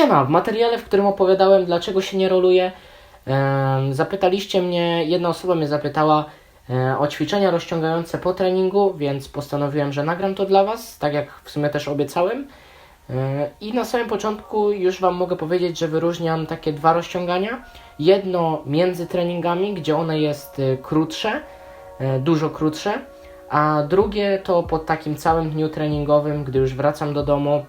Siema, w materiale, w którym opowiadałem, dlaczego się nie roluje, zapytaliście mnie, jedna osoba mnie zapytała e, o ćwiczenia rozciągające po treningu, więc postanowiłem, że nagram to dla Was, tak jak w sumie też obiecałem. E, I na samym początku już Wam mogę powiedzieć, że wyróżniam takie dwa rozciągania. Jedno między treningami, gdzie one jest e, krótsze, dużo krótsze, a drugie to po takim całym dniu treningowym, gdy już wracam do domu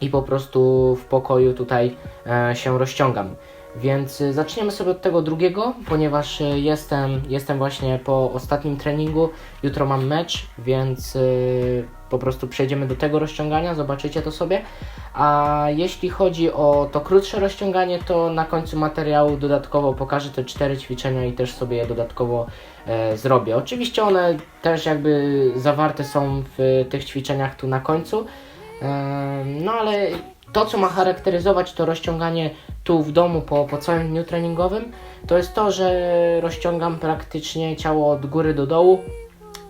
i po prostu w pokoju tutaj e, się rozciągam. Więc y, zaczniemy sobie od tego drugiego, ponieważ y, jestem, jestem właśnie po ostatnim treningu. Jutro mam mecz, więc po prostu przejdziemy do tego rozciągania, zobaczycie to sobie. A jeśli chodzi o to krótsze rozciąganie, to na końcu materiału dodatkowo pokażę te cztery ćwiczenia i też sobie je dodatkowo e, zrobię. Oczywiście one też jakby zawarte są w tych ćwiczeniach tu na końcu. No ale to, co ma charakteryzować to rozciąganie tu w domu po, po całym dniu treningowym, to jest to, że rozciągam praktycznie ciało od góry do dołu,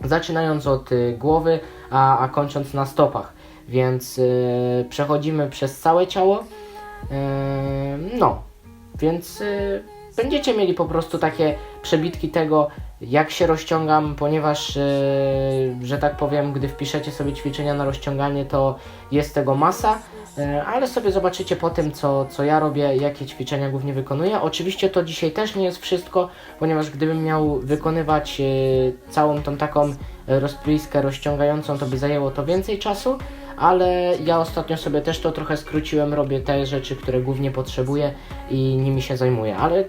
zaczynając od y, głowy, a, a kończąc na stopach. Więc y, przechodzimy przez całe ciało. Ym, no, więc y, będziecie mieli po prostu takie przebitki tego, jak się rozciągam, ponieważ, y, że tak powiem, gdy wpiszecie sobie ćwiczenia na rozciąganie, to jest tego masa, y, ale sobie zobaczycie po tym, co, co ja robię, jakie ćwiczenia głównie wykonuję. Oczywiście to dzisiaj też nie jest wszystko, ponieważ gdybym miał wykonywać y, całą tą taką rozpliskę rozciągającą, to by zajęło to więcej czasu, ale ja ostatnio sobie też to trochę skróciłem, robię te rzeczy, które głównie potrzebuję i nimi się zajmuję, ale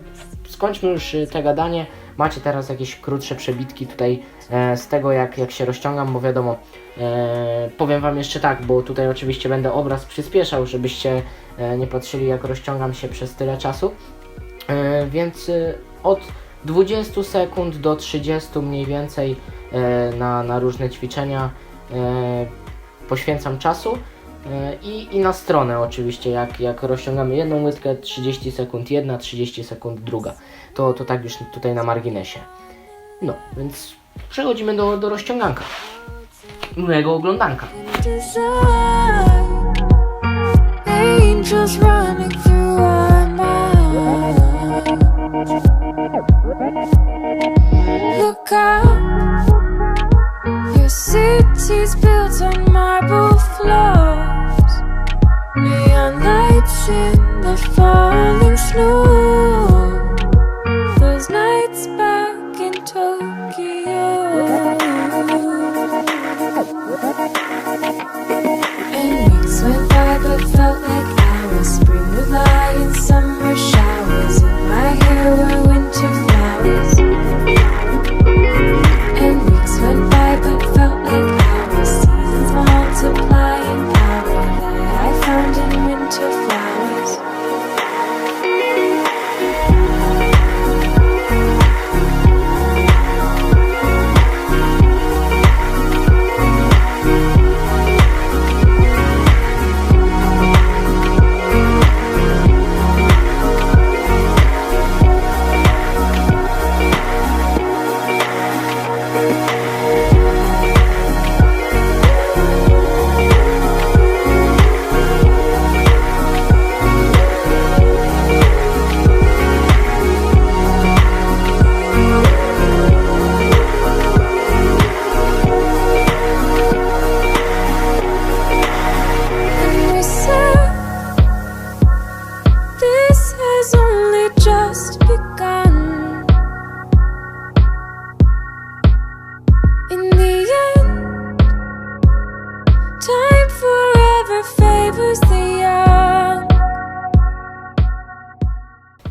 skończmy już y, te gadanie. Macie teraz jakieś krótsze przebitki tutaj e, z tego, jak, jak się rozciągam, bo wiadomo, e, powiem Wam jeszcze tak, bo tutaj oczywiście będę obraz przyspieszał, żebyście e, nie patrzyli, jak rozciągam się przez tyle czasu. E, więc y, od 20 sekund do 30 mniej więcej e, na, na różne ćwiczenia e, poświęcam czasu. E, I, I na stronę oczywiście, jak, jak rozciągamy jedną łydkę, 30 sekund jedna, 30 sekund druga. To, to tak już tutaj na marginesie. No, więc przechodzimy do, do rozciąganka. Miłego oglądanka. Angels running clue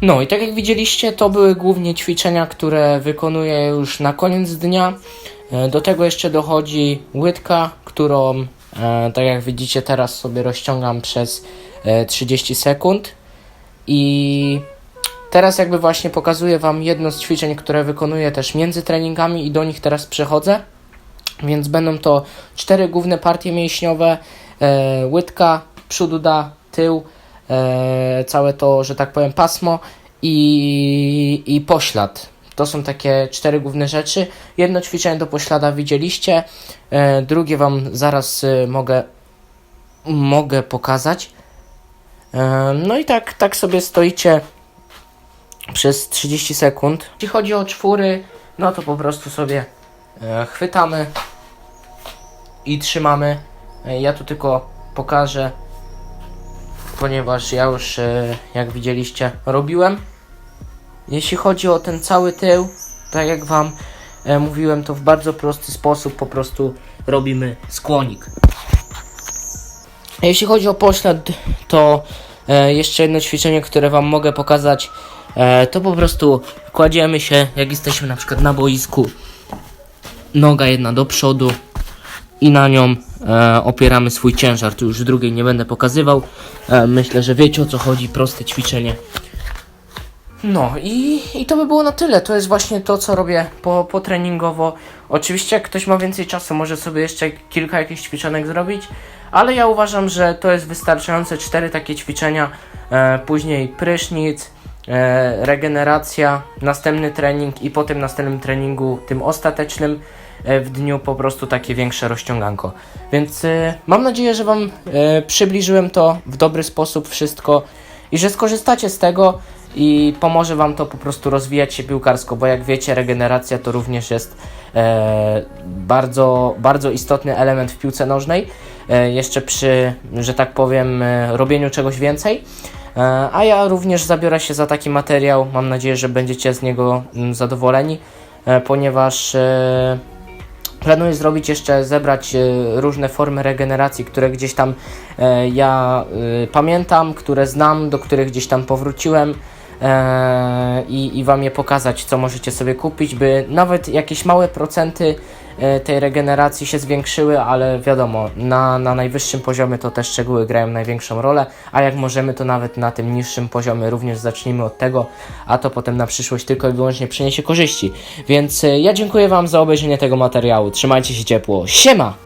No i tak jak widzieliście, to były głównie ćwiczenia, które wykonuję już na koniec dnia. E, Do tego jeszcze dochodzi łydka, którą, e, tak jak widzicie, teraz sobie rozciągam przez e, 30 sekund. I teraz jakby właśnie pokazuję Wam jedno z ćwiczeń, które wykonuję też między treningami i do nich teraz przechodzę. Więc będą to cztery główne partie mięśniowe, e, łydka, przód da, tył, e, całe to, że tak powiem, pasmo i, i poślad. To są takie cztery główne rzeczy. Jedno ćwiczenie do poślada widzieliście, e, drugie Wam zaraz e, mogę, mogę pokazać. E, No i tak, tak sobie stoicie przez 30 sekund. Jeśli chodzi o czwóry, no to po prostu sobie e, chwytamy i trzymamy. E, Ja tu tylko pokażę, ponieważ ja już, e, jak widzieliście, robiłem. Jeśli chodzi o ten cały tył, tak jak Wam e, mówiłem, to w bardzo prosty sposób po prostu robimy skłonik. Jeśli chodzi o poślad, to e, jeszcze jedno ćwiczenie, które Wam mogę pokazać, to po prostu kładziemy się, jak jesteśmy na przykład na boisku, noga jedna do przodu i na nią e, opieramy swój ciężar. Tu już drugiej nie będę pokazywał. E, myślę, że wiecie o co chodzi, proste ćwiczenie. No i, i to by było na tyle. To jest właśnie to, co robię po, po treningowo. Oczywiście, jak ktoś ma więcej czasu, może sobie jeszcze kilka jakichś ćwiczenek zrobić, ale ja uważam, że to jest wystarczające. Cztery takie ćwiczenia, e, później prysznic, regeneracja, następny trening i po tym następnym treningu, tym ostatecznym e, w dniu po prostu takie większe rozciąganko. Więc e, mam nadzieję, że Wam e, przybliżyłem to w dobry sposób wszystko i że skorzystacie z tego i pomoże Wam to po prostu rozwijać się piłkarsko, bo jak wiecie, regeneracja to również jest e, bardzo, bardzo istotny element w piłce nożnej, e, jeszcze przy, że tak powiem, e, robieniu czegoś więcej. E, a ja również zabiorę się za taki materiał. Mam nadzieję, że będziecie z niego mm, zadowoleni, e, ponieważ e, planuję zrobić jeszcze, zebrać różne formy regeneracji, które gdzieś tam ja pamiętam, które znam, do których gdzieś tam powróciłem. I, I Wam je pokazać, co możecie sobie kupić, by nawet jakieś małe procenty tej regeneracji się zwiększyły, ale wiadomo, na, na najwyższym poziomie to te szczegóły grają największą rolę, a jak możemy, to nawet na tym niższym poziomie również zacznijmy od tego, a to potem na przyszłość tylko i wyłącznie przyniesie korzyści. Więc e, ja dziękuję Wam za obejrzenie tego materiału. Trzymajcie się ciepło. Siema!